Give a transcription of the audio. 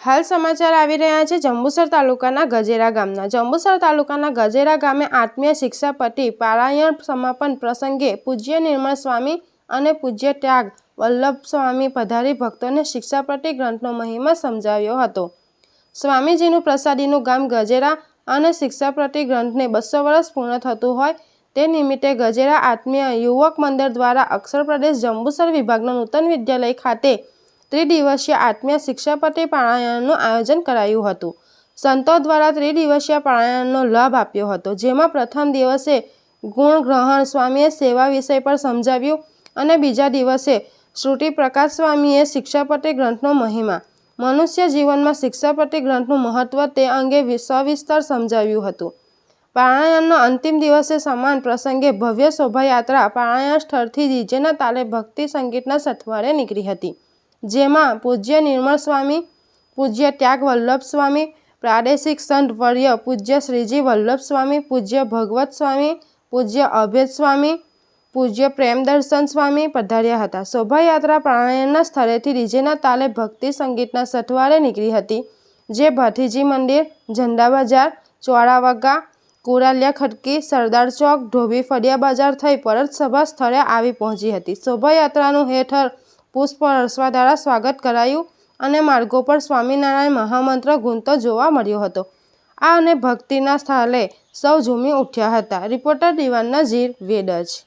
હાલ સમાચાર આવી રહ્યા છે જંબુસર તાલુકાના ગજેરા ગામના. જંબુસર તાલુકાના ગજેરા ગામે આત્મીય શિક્ષાપતિ પારાયણ સમાપન પ્રસંગે પૂજ્ય નિર્મળ સ્વામી અને પૂજ્ય ત્યાગ વલ્લભ સ્વામી પધારી ભક્તોને શિક્ષાપતિ ગ્રંથનો મહિમા સમજાવ્યો હતો. સ્વામીજીનું પ્રસાદીનું ગામ ગજેરા અને શિક્ષાપતિ ગ્રંથને બસો વર્ષ પૂર્ણ થતું હોય તે નિમિત્તે ગજેરા આત્મીય યુવક મંદિર દ્વારા અક્ષર પ્રદેશ જંબુસર વિભાગના નૂતન વિદ્યાલય ખાતે ત્રિદિવસીય આત્મીય શિક્ષાપતિ પારાયણનું આયોજન કરાયું હતું. સંતો દ્વારા ત્રિદિવસીય પારાયણનો લાભ આપ્યો હતો, જેમાં પ્રથમ દિવસે ગુણ ગ્રહણ સ્વામીએ સેવા વિષય પર સમજાવ્યું અને બીજા દિવસે શ્રુતિ પ્રકાશ સ્વામીએ શિક્ષાપતિ ગ્રંથનો મહિમા, મનુષ્ય જીવનમાં શિક્ષાપતિ ગ્રંથનું મહત્વ તે અંગે સવિસ્તર સમજાવ્યું હતું. પારાયણનો અંતિમ દિવસે સમાન પ્રસંગે ભવ્ય શોભાયાત્રા પારાયણ સ્થળથી ડીજેના તાલે ભક્તિ સંગીતના સથવારે નીકળી હતી. જેમાં પૂજ્ય નિર્મળ સ્વામી, પૂજ્ય ત્યાગ વલ્લભ સ્વામી, પ્રાદેશિક સંત વર્ય પૂજ્ય શ્રીજી વલ્લભ સ્વામી, પૂજ્ય ભગવત સ્વામી, પૂજ્ય અભેદ સ્વામી, પૂજ્ય પ્રેમદર્શન સ્વામી પધાર્યા હતા. શોભાયાત્રા પ્રાણાયણના સ્થળેથી ડીજેના તાલે ભક્તિ સંગીતના સથવારે નીકળી હતી, જે ભાથીજી મંદિર, ઝંડા બજાર, ચોળાવગા, કુરાલિયા ખટકી સરદાર ચોક ધોબી ફળિયા બજાર થઈ પરત સભા સ્થળે આવી પહોંચી હતી. શોભાયાત્રાનું હેઠળ પુષ્પ વર્ષા દ્વારા સ્વાગત કરાયું અને માર્ગો પર સ્વામિનારાયણ મહામંત્ર ગુંજતો જોવા મળ્યો હતો. આ અને ભક્તિના સ્થળે સૌ ઝૂમી ઉઠ્યા હતા. રિપોર્ટર દિવાન નઝીર વેડજ.